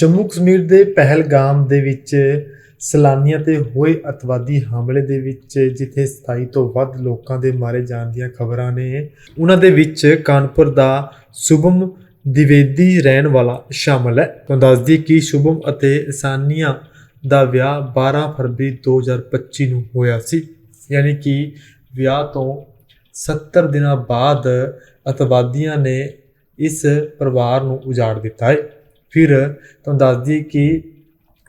ਜੰਮੂ ਕਸ਼ਮੀਰ ਦੇ ਪਹਿਲਗਾਮ ਦੇ ਵਿੱਚ ਸੈਲਾਨੀਆਂ ਤੇ ਹੋਏ ਅਤਵਾਦੀ ਹਮਲੇ ਦੇ ਵਿੱਚ ਜਿੱਥੇ 27 ਤੋਂ ਵੱਧ ਲੋਕਾਂ ਦੇ ਮਾਰੇ ਜਾਣ ਦੀਆਂ ਖਬਰਾਂ ਨੇ, ਉਹਨਾਂ ਦੇ ਵਿੱਚ ਕਾਨਪੁਰ ਦਾ ਸ਼ੁਭਮ ਦਿਵੇਦੀ ਰਹਿਣ ਵਾਲਾ ਸ਼ਾਮਲ ਹੈ। ਤੁਹਾਨੂੰ ਦੱਸਦੀ ਕਿ ਸ਼ੁਭਮ ਅਤੇ ਸਾਨੀਆ ਦਾ ਵਿਆਹ 12 ਫਰਵਰੀ 2025 ਨੂੰ ਹੋਇਆ ਸੀ। ਯਾਨੀ ਕਿ ਵਿਆਹ ਤੋਂ 70 ਦਿਨਾਂ ਬਾਅਦ ਅਤਵਾਦੀਆਂ ਨੇ ਇਸ ਪਰਿਵਾਰ ਨੂੰ ਉਜਾੜ ਦਿੱਤਾ ਹੈ। ਫਿਰ ਤੁਹਾਨੂੰ ਦੱਸਦੀ ਕਿ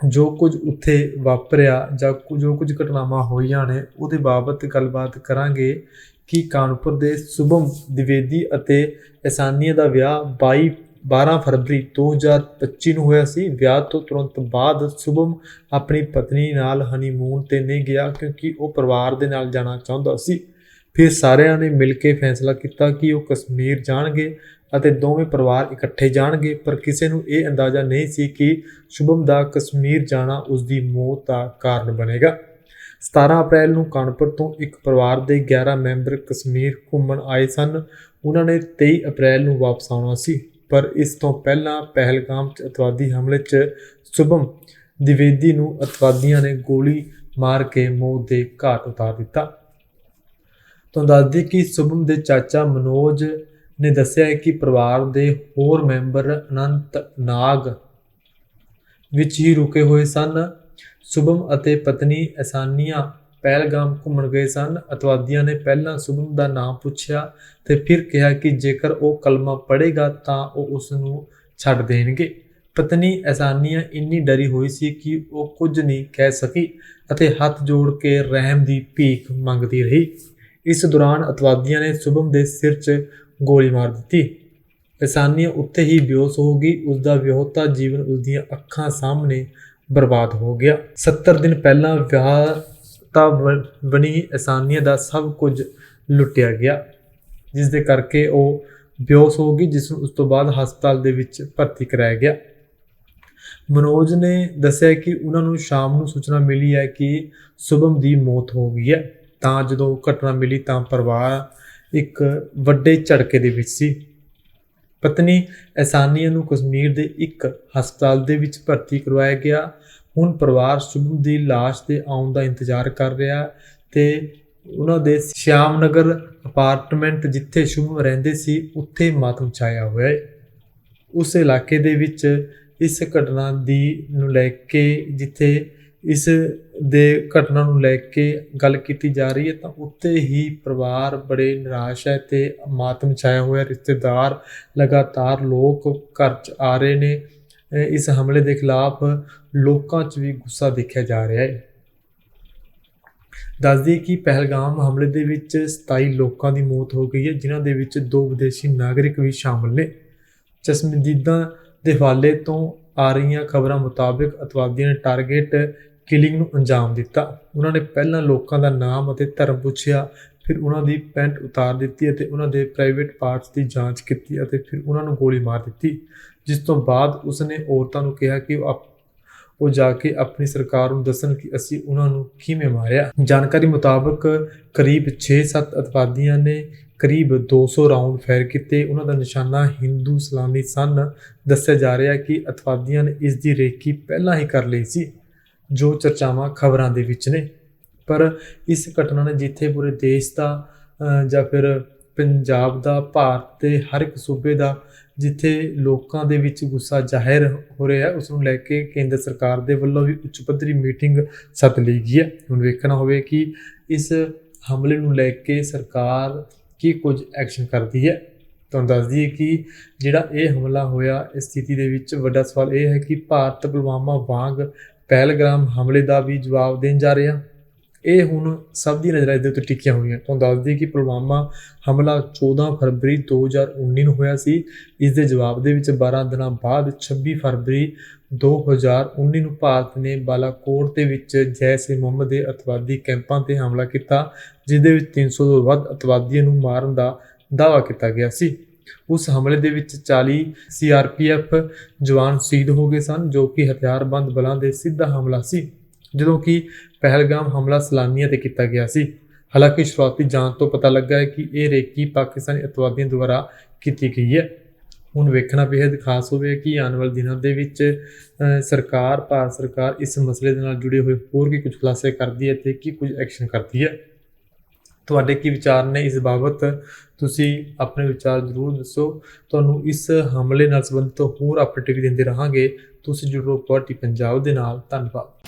ਜੋ ਕੁਝ ਉੱਥੇ ਵਾਪਰਿਆ ਜਾਂ ਕੁ- ਜੋ ਕੁਝ ਘਟਨਾਵਾਂ ਹੋਈਆਂ ਨੇ, ਉਹਦੇ ਬਾਬਤ ਗੱਲਬਾਤ ਕਰਾਂਗੇ ਕਿ ਕਾਨਪੁਰ ਦੇ ਸ਼ੁਭਮ ਦਿਵੇਦੀ ਅਤੇ ਐਸਾਨੀਆ ਦਾ ਵਿਆਹ 22 12 ਫਰਵਰੀ 2025 ਨੂੰ ਹੋਇਆ ਸੀ। ਵਿਆਹ ਤੋਂ ਤੁਰੰਤ ਬਾਅਦ ਸ਼ੁਭਮ ਆਪਣੀ ਪਤਨੀ ਨਾਲ ਹਨੀਮੂਨ ਤੇ ਨਹੀਂ ਗਿਆ ਕਿਉਂਕਿ ਉਹ ਪਰਿਵਾਰ ਦੇ ਨਾਲ ਜਾਣਾ ਚਾਹੁੰਦਾ ਸੀ। ਫਿਰ ਸਾਰਿਆਂ ਨੇ ਮਿਲ ਕੇ ਫੈਸਲਾ ਕੀਤਾ ਕਿ ਉਹ ਕਸ਼ਮੀਰ ਜਾਣਗੇ। ਅਤੇ ਦੋਵੇਂ ਪਰਿਵਾਰ ਇਕੱਠੇ ਜਾਣਗੇ, ਪਰ ਕਿਸੇ ਨੂੰ ਇਹ ਅੰਦਾਜ਼ਾ ਨਹੀਂ ਸੀ ਕਿ ਸ਼ੁਭਮ ਦਾ ਕਸ਼ਮੀਰ ਜਾਣਾ ਉਸ ਦੀ ਮੌਤ ਦਾ ਕਾਰਨ ਬਣੇਗਾ। 17 ਅਪ੍ਰੈਲ ਨੂੰ ਕਾਨਪੁਰ ਤੋਂ ਇੱਕ ਪਰਿਵਾਰ ਦੇ 11 ਮੈਂਬਰ ਕਸ਼ਮੀਰ ਘੁੰਮਣ ਆਏ ਸਨ। ਉਹਨਾਂ ਨੇ 23 ਅਪ੍ਰੈਲ ਨੂੰ ਵਾਪਸ ਆਉਣਾ ਸੀ, ਪਰ ਇਸ ਤੋਂ ਪਹਿਲਾਂ ਪਹਿਲਗਾਮ 'ਚ ਅਤਵਾਦੀ ਹਮਲੇ 'ਚ ਸ਼ੁਭਮ ਦਿਵੇਦੀ ਨੂੰ ਅਤਵਾਦੀਆਂ ਨੇ ਗੋਲੀ ਮਾਰ ਕੇ ਮੌਤ ਦੇ ਘਾਟ ਉਤਾਰ ਦਿੱਤਾ। ਤੁਹਾਨੂੰ ਦੱਸ ਦਈਏ ਕਿ ਸ਼ੁਭਮ ਦੇ ਚਾਚਾ ਮਨੋਜ ਨੇ ਦੱਸਿਆ ਹੈ ਕਿ ਪਰਿਵਾਰ ਦੇ ਹੋਰ ਮੈਂਬਰ ਅਨੰਤ ਨਾਗ ਵਿੱਚ ਹੀ ਰੁਕੇ ਹੋਏ ਸਨ। ਸ਼ੁਭਮ ਅਤੇ ਪਤਨੀ ਐਸਾਨੀਆ ਪਹਿਲਗਾਮ ਘੁੰਮਣ ਗਏ ਸਨ। ਅਤਵਾਦੀਆਂ ਨੇ ਪਹਿਲਾਂ ਸ਼ੁਭਮ ਦਾ ਨਾਮ ਪੁੱਛਿਆ ਤੇ ਫਿਰ ਕਿਹਾ ਕਿ ਜੇਕਰ ਉਹ ਕਲਮਾ ਪੜ੍ਹੇਗਾ ਤਾਂ ਉਹ ਉਸ ਨੂੰ ਛੱਡ ਦੇਣਗੇ। ਪਤਨੀ ਐਸਾਨੀਆ ਇੰਨੀ ਡਰੀ ਹੋਈ ਸੀ ਕਿ ਉਹ ਕੁਝ ਨਹੀਂ ਕਹਿ ਸਕੀ ਅਤੇ ਹੱਥ ਜੋੜ ਕੇ ਰਹਿਮ ਦੀ ਭੀਖ ਮੰਗਦੀ ਰਹੀ। ਇਸ ਦੌਰਾਨ ਅਤਵਾਦੀਆਂ ਨੇ ਸ਼ੁਭਮ ਦੇ ਸਿਰ 'ਚ ਗੋਲੀ ਮਾਰ ਦਿੱਤੀ। ਐਸਾਨੀਆ ਉੱਥੇ ਹੀ ਬੇਹੋਸ਼ ਹੋ ਗਈ। ਉਸ ਦਾ ਵਿਆਹੁਤਾ ਜੀਵਨ ਉਸ ਦੀਆਂ ਅੱਖਾਂ ਸਾਹਮਣੇ ਬਰਬਾਦ ਹੋ ਗਿਆ। 70 ਦਿਨ ਪਹਿਲਾਂ ਵਿਆਹ ਤਾਂ ਬਣੀ ਐਸਾਨੀਆ ਦਾ ਸਭ ਕੁਝ ਲੁੱਟਿਆ ਗਿਆ। ਜਿਸ ਦੇ ਕਰਕੇ ਉਹ ਬਿਓਸ ਹੋ ਗਈ ਜਿਸ ਨੂੰ ਉਸ ਤੋਂ ਬਾਅਦ ਹਸਪਤਾਲ ਦੇ ਵਿੱਚ ਭਰਤੀ ਕਰਾਇਆ ਗਿਆ। ਮਨੋਜ ਨੇ ਦੱਸਿਆ ਕਿ ਉਹਨਾਂ ਨੂੰ ਸ਼ਾਮ ਨੂੰ ਸੂਚਨਾ ਮਿਲੀ ਹੈ ਕਿ ਸ਼ੁਭਮ ਦੀ ਮੌਤ ਹੋ ਗਈ ਹੈ। ਤਾਂ ਜਦੋਂ ਘਟਨਾ ਮਿਲੀ ਤਾਂ ਪਰਿਵਾਰ ਇੱਕ ਵੱਡੇ ਝੜਕੇ ਦੇ ਵਿੱਚ ਸੀ। ਪਤਨੀ ਐਸਾਨੀਆ ਨੂੰ ਕਸ਼ਮੀਰ ਦੇ ਇੱਕ ਹਸਪਤਾਲ ਦੇ ਵਿੱਚ ਭਰਤੀ ਕਰਵਾਇਆ ਗਿਆ। ਹੁਣ ਪਰਿਵਾਰ ਸ਼ੁਭਮ ਦੀ ਲਾਸ਼ ਦੇ ਆਉਣ ਦਾ ਇੰਤਜ਼ਾਰ ਕਰ ਰਿਹਾ ਤੇ ਉਹਨਾਂ ਦੇ ਸ਼ਿਆਮਨਗਰ ਅਪਾਰਟਮੈਂਟ ਜਿੱਥੇ ਸ਼ੁਭਮ ਰਹਿੰਦੇ ਸੀ, ਉੱਥੇ ਮਾਤਮ ਛਾਇਆ ਹੋਇਆ ਹੈ। ਉਸ ਇਲਾਕੇ ਦੇ ਵਿੱਚ ਇਸ ਘਟਨਾ ਦੀ ਨੂੰ ਲੈ ਕੇ ਜਿੱਥੇ ਇਸ ਦੇ ਘਟਨਾ ਨੂੰ ਲੈ ਕੇ ਗੱਲ ਕੀਤੀ ਜਾ ਰਹੀ ਹੈ, ਤਾਂ ਉੱਤੇ ਹੀ ਪਰਿਵਾਰ ਬੜੇ ਨਿਰਾਸ਼ ਹੈ ਤੇ ਮਾਤਮ ਛਾਇਆ ਹੋਇਆ ਰਿਸ਼ਤੇਦਾਰ ਲਗਾਤਾਰ ਲੋਕ ਘਰ ਚ ਆ ਰਹੇ ਨੇ। ਇਸ ਹਮਲੇ ਦੇ ਖਿਲਾਫ ਲੋਕਾਂ 'ਚ ਵੀ ਗੁੱਸਾ ਦੇਖਿਆ ਜਾ ਰਿਹਾ ਹੈ। ਦੱਸਦੀ ਕਿ ਪਹਿਲਗਾਮ ਹਮਲੇ ਦੇ ਵਿੱਚ 27 ਲੋਕਾਂ ਦੀ ਮੌਤ ਹੋ ਗਈ ਹੈ, ਜਿਨ੍ਹਾਂ ਦੇ ਵਿੱਚ ਦੋ ਵਿਦੇਸ਼ੀ ਨਾਗਰਿਕ ਵੀ ਸ਼ਾਮਲ ਨੇ। ਚਸ਼ਮਦੀਦਾਂ ਦੇ ਹਵਾਲੇ ਤੋਂ ਆ ਰਹੀਆਂ ਖਬਰਾਂ ਮੁਤਾਬਕ ਅਤਵਾਦੀਆਂ ਨੇ ਟਾਰਗੇਟ ਕਿਲਿੰਗ ਨੂੰ ਅੰਜਾਮ ਦਿੱਤਾ। ਉਹਨਾਂ ਨੇ ਪਹਿਲਾਂ ਲੋਕਾਂ ਦਾ ਨਾਮ ਅਤੇ ਧਰਮ ਪੁੱਛਿਆ, ਫਿਰ ਉਹਨਾਂ ਦੀ ਪੈਂਟ ਉਤਾਰ ਦਿੱਤੀ ਅਤੇ ਉਹਨਾਂ ਦੇ ਪ੍ਰਾਈਵੇਟ ਪਾਰਟਸ ਦੀ ਜਾਂਚ ਕੀਤੀ ਅਤੇ ਫਿਰ ਉਹਨਾਂ ਨੂੰ ਗੋਲੀ ਮਾਰ ਦਿੱਤੀ। ਜਿਸ ਤੋਂ ਬਾਅਦ ਉਸਨੇ ਔਰਤਾਂ ਨੂੰ ਕਿਹਾ ਕਿ ਉਹ ਆਪ- ਉਹ ਜਾ ਕੇ ਆਪਣੀ ਸਰਕਾਰ ਨੂੰ ਦੱਸਣ ਕਿ ਅਸੀਂ ਉਹਨਾਂ ਨੂੰ ਕਿਵੇਂ ਮਾਰਿਆ। ਜਾਣਕਾਰੀ ਮੁਤਾਬਕ ਕਰੀਬ 6-7 ਅਤਵਾਦੀਆਂ ਨੇ ਕਰੀਬ 200 ਰਾਉਂਡ ਫਾਇਰ ਕੀਤੇ। ਉਹਨਾਂ ਦਾ ਨਿਸ਼ਾਨਾ ਹਿੰਦੂ ਸਲਾਮੀ ਸਨ ਦੱਸਿਆ ਜਾ ਰਿਹਾ ਕਿ ਅਤਵਾਦੀਆਂ ਨੇ ਇਸ ਦੀ ਰੇਕੀ ਪਹਿਲਾਂ ਹੀ ਕਰ ਲਈ ਸੀ। ਜੋ ਚਰਚਾਵਾਂ ਖਬਰਾਂ ਦੇ ਵਿੱਚ ਨੇ। ਪਰ ਇਸ ਘਟਨਾ ਨੇ ਜਿੱਥੇ ਪੂਰੇ ਦੇਸ਼ ਦਾ ਜਾਂ ਫਿਰ ਪੰਜਾਬ ਦਾ, ਭਾਰਤ ਦੇ ਹਰ ਇੱਕ ਸੂਬੇ ਦਾ, ਜਿੱਥੇ ਲੋਕਾਂ ਦੇ ਵਿੱਚ ਗੁੱਸਾ ਜ਼ਾਹਿਰ ਹੋ ਰਿਹਾ ਹੈ ਉਸ ਨੂੰ ਲੈ ਕੇ ਕੇਂਦਰ ਸਰਕਾਰ ਦੇ ਵੱਲੋਂ ਵੀ ਉੱਚ ਪੱਧਰੀ ਮੀਟਿੰਗ ਸੱਦ ਲਈ ਗਈ ਹੈ। ਹੁਣ ਵੇਖਣਾ ਹੋਵੇ ਕਿ ਇਸ ਹਮਲੇ ਨੂੰ ਲੈ ਕੇ ਸਰਕਾਰ ਕੀ ਕੁਝ ਐਕਸ਼ਨ ਕਰਦੀ ਹੈ। ਤੁਹਾਨੂੰ ਦੱਸ ਦਈਏ ਕਿ ਜਿਹੜਾ ਇਹ ਹਮਲਾ ਹੋਇਆ, ਇਸ ਸਥਿਤੀ ਦੇ ਵਿੱਚ ਵੱਡਾ ਸਵਾਲ ਇਹ ਹੈ ਕਿ ਭਾਰਤ, ਪੁਲਵਾਮਾ, ਵਾਂਗ ਪਹਿਲਗ੍ਰਾਮ ਹਮਲੇ ਦਾ ਵੀ ਜਵਾਬ ਦੇਣ ਜਾ ਰਿਹਾ ਇਹ ਹੁਣ ਸਭ ਦੀ ਨਜ਼ਰਾਂ ਦੇ ਉੱਤੇ ਟਿਕੀਆਂ ਹੋਈਆਂ। ਤੁਹਾਨੂੰ ਦੱਸ ਦਈਏ ਕਿ ਪੁਲਵਾਮਾ ਹਮਲਾ 14 ਫਰਵਰੀ 2019 ਨੂੰ ਹੋਇਆ ਸੀ। ਇਸ ਦੇ ਜਵਾਬ ਦੇ ਵਿੱਚ 12 ਦਿਨਾਂ ਬਾਅਦ 26 ਫਰਵਰੀ 2019 ਨੂੰ ਭਾਰਤ ਨੇ ਬਾਲਾਕੋਟ ਦੇ ਵਿੱਚ ਜੈਸ਼ ਏ ਮੁਹੰਮਦ ਦੇ ਅਤਵਾਦੀ ਕੈਂਪਾਂ ਤੇ ਹਮਲਾ ਕੀਤਾ ਜਿਸ ਦੇ ਵਿੱਚ 300 ਤੋਂ ਵੱਧ ਅਤਵਾਦੀਆਂ ਨੂੰ ਮਾਰਨ ਦਾ ਦਾਅਵਾ ਕੀਤਾ ਗਿਆ ਸੀ। ਉਸ ਹਮਲੇ ਦੇ ਵਿੱਚ 40 ਸੀਆਰਪੀਐਫ ਜਵਾਨ ਸ਼ਹੀਦ ਹੋ ਗਏ ਸਨ ਜੋ ਕਿ ਹਥਿਆਰਬੰਦ ਬਲਾਂ ਦੇ ਸਿੱਧਾ ਹਮਲਾ ਸੀ ਜਦੋਂ ਕਿ ਪਹਿਲਗਾਮ ਹਮਲਾ ਸਲਾਨੀਆਂ ਤੇ ਕੀਤਾ ਗਿਆ ਸੀ। ਹਾਲਾਂਕਿ ਸ਼ੁਰੂਆਤੀ ਜਾਂਚ ਤੋਂ ਪਤਾ ਲੱਗਾ ਹੈ ਕਿ ਇਹ ਰੇਕੀ ਪਾਕਿਸਤਾਨੀ ਅਤਵਾਦੀਆਂ ਦੁਆਰਾ ਕੀਤੀ ਗਈ ਹੈ। ਹੁਣ ਵੇਖਣਾ ਬੇहद ਖਾਸ ਹੋਵੇ ਕਿ ਆਉਣ ਵਾਲੇ ਦਿਨਾਂ ਦੇ ਵਿੱਚ ਅ, ਸਰਕਾਰ ਭਾਰਤ ਸਰਕਾਰ ਇਸ ਮਸਲੇ ਦੇ ਨਾਲ ਜੁੜੇ ਹੋਏ ਹੋਰ ਵੀ ਕੁਝ ਖੁਲਾਸੇ ਕਰਦੀ ਹੈ ਤੇ ਕੀ ਕੁਝ ਐਕਸ਼ਨ ਕਰਦੀ ਹੈ। ਤੁਹਾਡੇ ਕੀ ਵਿਚਾਰ ਨੇ ਇਸ ਬਾਬਤ? ਤੁਸੀਂ ਆਪਣੇ ਵਿਚਾਰ ਜ਼ਰੂਰ ਦੱਸੋ। ਤੁਹਾਨੂੰ ਇਸ ਹਮਲੇ ਨਾਲ ਸੰਬੰਧਿਤ ਹੋਰ ਅਪਡੇਟ ਵੀ ਦਿੰਦੇ ਰਹਾਂਗੇ। ਤੁਸੀਂ ਜੁੜੋ ਪਾਰਟੀ ਪੰਜਾਬ ਦੇ ਨਾਲ। ਧੰਨਵਾਦ।